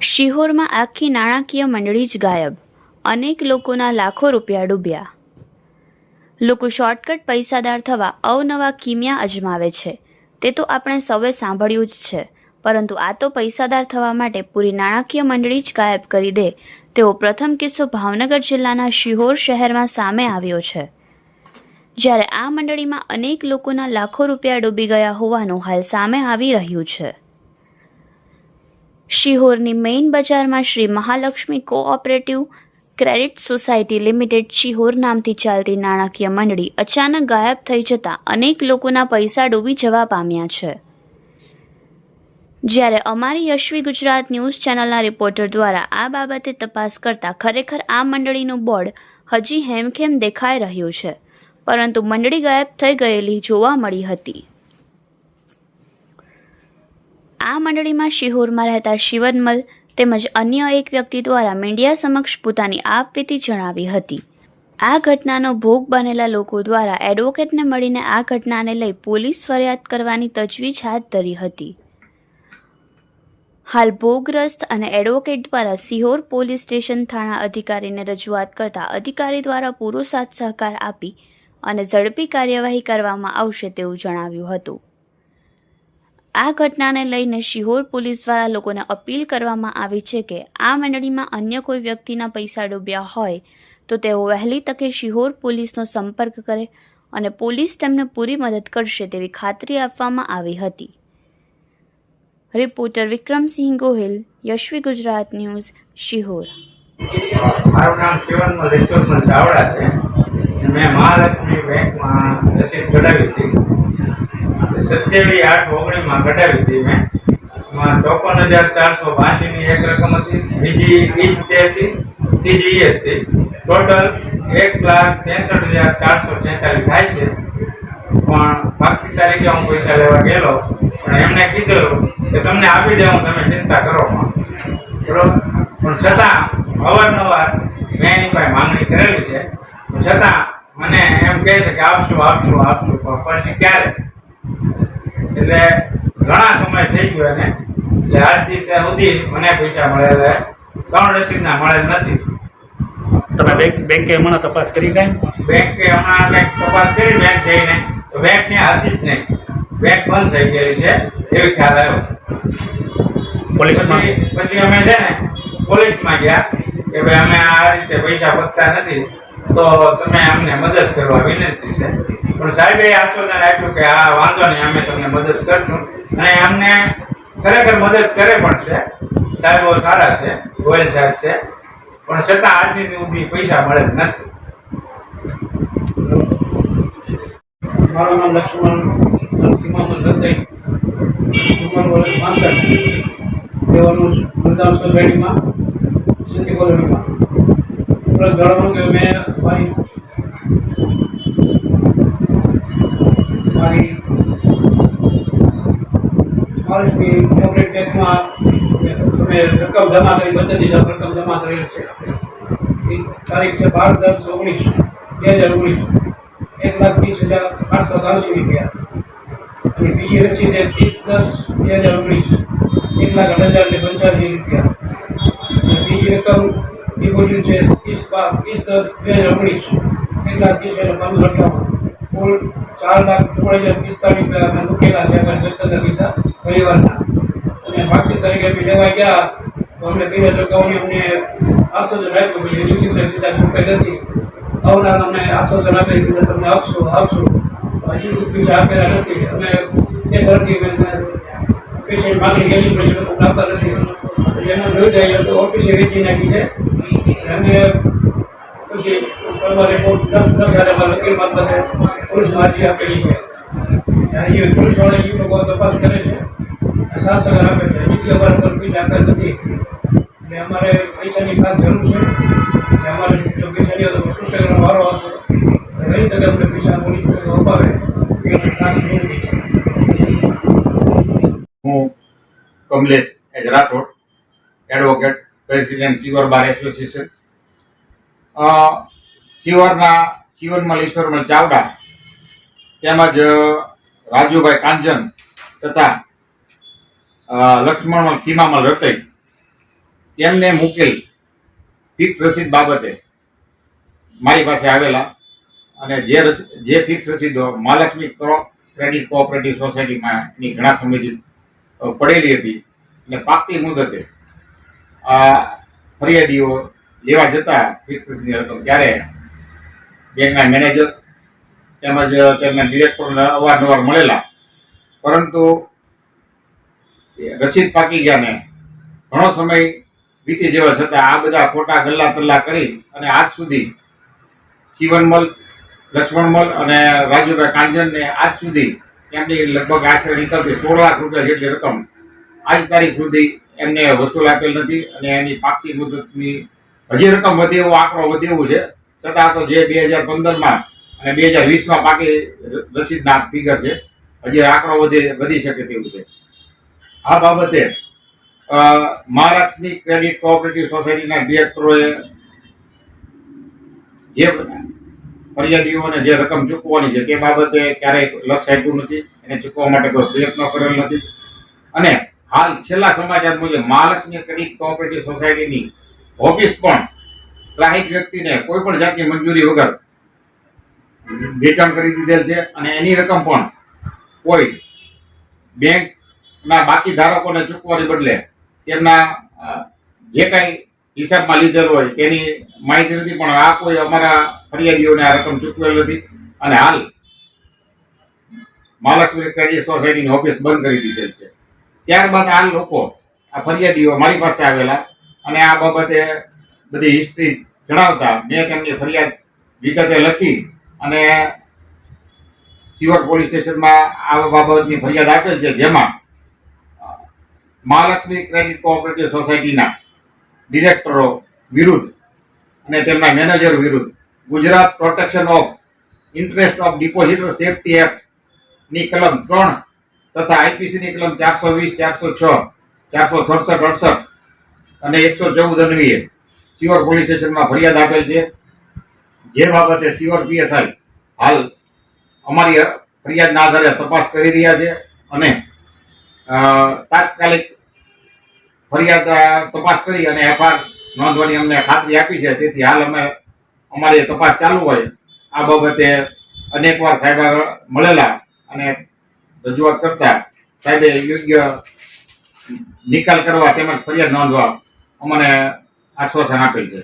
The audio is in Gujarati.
શિહોરમાં આખી નાણાકીય મંડળી જ ગાયબ. અનેક લોકોના લાખો રૂપિયા ડૂબ્યા. લોકો શોર્ટકટ પૈસાદાર થવા અવનવા કિમિયા અજમાવે છે. તે તો આપણે સૌએ સાંભળ્યું જ છે. પરંતુ આ તો પૈસાદાર થવા માટે પૂરી નાણાકીય મંડળી જ ગાયબ કરી દે તેવો પ્રથમ કિસ્સો ભાવનગર જિલ્લાના શિહોર શહેરમાં સામે આવ્યો છે. જ્યારે આ મંડળીમાં અનેક લોકોના લાખો રૂપિયા ડૂબી ગયા હોવાનું હાલ સામે આવી રહ્યું છે. શિહોરની મેઇન બજારમાં Shri Mahalakshmi cooperative credit society limited Sihor નામથી ચાલતી નાણાકીય મંડળી અચાનક ગાયબ થઈ જતાં અનેક લોકોના પૈસા ડૂબી જવા પામ્યા છે. જ્યારે અમારી યશવી ગુજરાત ન્યૂઝ ચેનલના રિપોર્ટર દ્વારા આ બાબતે તપાસ કરતાં ખરેખર આ મંડળીનું બોર્ડ હજી હેમખેમ દેખાઈ રહ્યું છે. પરંતુ મંડળી ગાયબ થઈ ગયેલી જોવા મળી હતી. આ મંડળીમાં શિહોરમાં રહેતા શિવનમલ તેમજ અન્ય એક વ્યક્તિ દ્વારા મીડિયા સમક્ષ પોતાની આપવીતી જણાવી હતી. આ ઘટનાનો ભોગ બનેલા લોકો દ્વારા એડવોકેટને મળીને આ ઘટનાને લઈ પોલીસ ફરિયાદ કરવાની તજવીજ હાથ ધરી હતી. હાલ ભોગગ્રસ્ત અને એડવોકેટ દ્વારા સિહોર પોલીસ સ્ટેશન થાણા અધિકારીને રજૂઆત કરતા અધિકારી દ્વારા પૂરો સાથ સહકાર આપી અને ઝડપી કાર્યવાહી કરવામાં આવશે તેવું જણાવ્યું હતું. આ ઘટનાને લઈને શિહોર પોલીસ દ્વારા લોકોને અપીલ કરવામાં આવી છે કે આ મંડળીમાં અન્ય કોઈ વ્યક્તિના પૈસા ડૂબ્યા હોય તો તેઓ વહેલી તકે શિહોર પોલીસનો સંપર્ક કરે અને પોલીસ તેમને પૂરી મદદ કરશે તેવી ખાતરી આપવામાં આવી હતી. Reporter Vikramsinh Gohil, Yashvi Gujarat news, Sihor. મારું નામ શિવન મલેશ્વર ચાવડા છે. મેં મહાલક્ષ્મી બેંકમાં રસીદ કઢાવી હતી. સત્યાવીસ આઠ ઓગણીસમાં કઢાવી હતી મેં. એમાં ચોપન હજાર ચારસો બાસીની એક રકમ હતી. બીજી ઈ તે હતી. ત્રીજી જ હતી. ટોટલ એક લાખ ત્રેસઠ હજાર ચારસો છેતાલીસ થાય છે. પણ બાકી તારીખે હું પૈસા લેવા ગયેલો. પણ એમને કીધું કે તમને આપી દેવું તમે ચિંતા કરો માં બરોબર? પણ છતાં અવારનવાર મેં એની પાસે માંગણી કરેલી છે. છતાં મને એમ કહે છે કે આપશું આપશું આપશું પણ પછી ક્યારે? એટલે ઘણા સમય થઈ ગયો એને. એટલે આજથી ત્યાં સુધી મને પૈસા મળેલા ત્રણ રસીદના મળેલ નથી. તમે બેંક બેંકે હમણાં તપાસ કરી કાંઈ? બેંકે હમણાં કંઈક તપાસ કરી બેંક જઈને. તો બેંકને હાથી જ નહીં. બેંક બંધ થઈ ગયેલી છે એવી ખ્યાલ આવ્યો. પોલીસમાં? પછી અમે છે ને પોલીસમાં ગયા કે ભાઈ અમે આ રીતે પૈસા વધતા નથી. તો તમે અમને મદદ કરવા વિનંતી છે. પણ સાહેબે આશ્વાસન આપ્યું કે આ વાંધો નહીં, અમે તમને મદદ કરશું. અને અમને ખરેખર મદદ કરે પણ છે. સાહેબો સારા છે, ગોયલ સાહેબ છે. પણ છતાં આજની સુધી પૈસા મળે નથી. મારું નામ લક્ષ્મણ ઇમામત દત્તાઈ ઉંમર વર્ષ પાસઠ. તેઓનું વૃદ્ધાશ્રમ સોસાયટીમાં સિટી કોલોનીમાં. ઉપરાંત જણાવવાનું કે મેં મારી મારી મહાલક્ષ્મી કોઓપરેટિવ બેંકમાં અમે રકમ જમા કરી બચત હિસાબ રકમ જમા કરેલ છે. તારીખ છે બાર દસ ઓગણીસ, બે હજાર ઓગણીસ. એક લાખ ત્રીસ હજાર આઠસો ત્રાસી રૂપિયા. અને બીજી રસી છે ત્રીસ દસ બે હજાર ઓગણીસ. એક લાખ અઢાર હજાર ને પંચ્યાસી રૂપિયા. બીજી રકમ ડિપોઝિટ છે ત્રીસ બાર ત્રીસ દસ બે હજાર ઓગણીસ. એક લાખ ત્રીસ હજાર પાંચસો અઠ્ઠાવન. કુલ ચાર લાખ ચોવીસ હજાર પિસ્તાળીસ રૂપિયા અમે મૂકેલા છે અમારી બચત પૈસા પરિવારના. અને બાકી તરીકે બી લેવા ગયા, તો અમને બીજા ચુકવણી અમને આશ્વાસન આપ્યું પછી હજુ સુધી બીજા ચૂકવાઈ નથી. આવનાર અમને આશ્વાસન આપે, કે તમને આપશું આપશું. હજુ સુધી પૈસા આપેલા નથી. અમે એ ઘરથી અમે પૈસાની માગણી કરી પણ એ લોકો આપતા નથી. પછી એનો જોઈ જાય તો ઓફિસે વેચી નાખી છે. અને અમે પછી અમારા રિપોર્ટ દસ દસ વકીલ મારફતે પોલીસમાં માર્જી આપેલી છે. ત્યારે એ પોલીસવાળા એ લોકો તપાસ કરે છે. શાસક આપે છે. બીજી અમારે પર પૈસા આપેલ નથી. અને અમારે પૈસાની ખાસ જરૂર છે. એટલે અમારે જો પૈસા તો શું કરવાનો વારો આવશે. વહેલી તકે અમને પૈસા પોલીસ અપાવે એ ખાસ વિનંતી છે. હું Kamlesh H Rathod advocate president Sihor bar association uh, સિવરના સિવનમાં ઈશ્વરમલ ચાવડા તેમજ રાજુભાઈ કાંજન તથા લક્ષ્મણ ખીમામલ રતઈ તેમને મૂકેલ ફિક્સ રસીદ બાબતે મારી પાસે આવેલા અને જે જે ફિક્સ રસીદો મહાલક્ષ્મી ક્રો- ક્રેડિટ કોઓપરેટિવ સોસાયટીમાં એની ઘણા સમયથી પડેલી હતી. અને પાકતી મુદતે આ ફરિયાદીઓ લેવા જતા ફિક્સની રકમ ત્યારે બેંકના મેનેજર તેમજ તેમના ડિરેક્ટરને અવારનવાર મળેલા. પરંતુ રસીદ પાકી ગયા ને ઘણો સમય વીતી જવા છતાં આ બધા ખોટા ગલ્લા તલ્લા કરી અને આજ સુધી શિવનમલ લક્ષ્મણમલ અને રાજુભાઈ કાંજનને આજ સુધી એમની લગભગ આશરે નીકળતી સોળ લાખ રૂપિયા જેટલી રકમ આજ તારીખ સુધી એમને વસૂલ આપેલ નથી અને એની પાકતી મુદતની હજી રકમ વધે એવો આંકડો વધે એવું છે. છતાં તો જે બે હજાર પંદરમાં અને બે હજાર વીસમાં બાકી રસીદના ફિગર છે, હજી આંકડો વધે, વધી શકે તેવું છે. આ બાબતે મહારાષ્ટ્રની ક્રેડિટ કોઓપરેટિવ સોસાયટીના ડિરેક્ટરોએ જે ફરિયાદીઓને જે રકમ ચૂકવવાની છે, તે બાબતે ક્યારેય લક્ષ આપ્યું નથી. એને ચૂકવવા માટે કોઈ પ્રયત્ન કરેલ નથી. અને હાલ છેલ્લા સમાચાર મુજબ મહાલક્ષ્મી ક્રેડિટ કોઓપરેટિવ સોસાયટીની ઓફિસ પણ ત્રાહિક વ્યક્તિને કોઈ પણ જાતની મંજૂરી વગર વેચાણ કરી દીધેલ છે અને એની રકમ પણ કોઈ બેંકના બાકી ધારકોને ચૂકવવાની બદલે તેમના જે કાંઈ હિસાબમાં લીધેલ હોય તેની માહિતી નથી, પણ આ કોઈ અમારા ફરિયાદીઓને આ રકમ ચૂકવેલ નથી. અને હાલ મહાલક્ષ્મી ક્રેડિટ સોસાયટીની ઓફિસ બંધ કરી દીધેલ છે. ત્યારબાદ આ લોકો, આ ફરિયાદીઓ મારી પાસે આવેલા અને આ બાબતે બધી હિસ્ટ્રી જણાવતા મેં તેમની ફરિયાદ વિગતે લખી અને સિવર પોલીસ સ્ટેશનમાં આ બાબતની ફરિયાદ આપેલ છે, જેમાં મહાલક્ષ્મી ક્રેડિટ કોઓપરેટિવ સોસાયટીના ડિરેક્ટરો વિરુદ્ધ અને તેમના મેનેજર વિરુદ્ધ Gujarat protection of interest of depositor safety એક્ટની કલમ ત્રણ તથા આઈપીસીની કલમ ચારસો વીસ, ચારસો છ, ચારસો સડસઠ, અડસઠ અને એકસો ચૌદ અન્વીએ સિયોર પોલીસ સ્ટેશનમાં ફરિયાદ આપેલ છે. જે બાબતે સિયોર પીએસઆઈ હાલ અમારી ફરિયાદના આધારે તપાસ કરી રહ્યા છે અને તાત્કાલિક ફરિયાદ તપાસ કરી અને એફઆર નોંધવાની અમને ખાતરી આપી છે. તેથી હાલ અમે, અમારી તપાસ ચાલુ હોય. આ બાબતે અનેકવાર સાહેબ મળેલા અને રજૂઆત કરતા સાહેબે યોગ્ય નિકાલ કરવા તેમજ ફરિયાદ નોંધવા અમને આશ્વાસન આપેલ છે.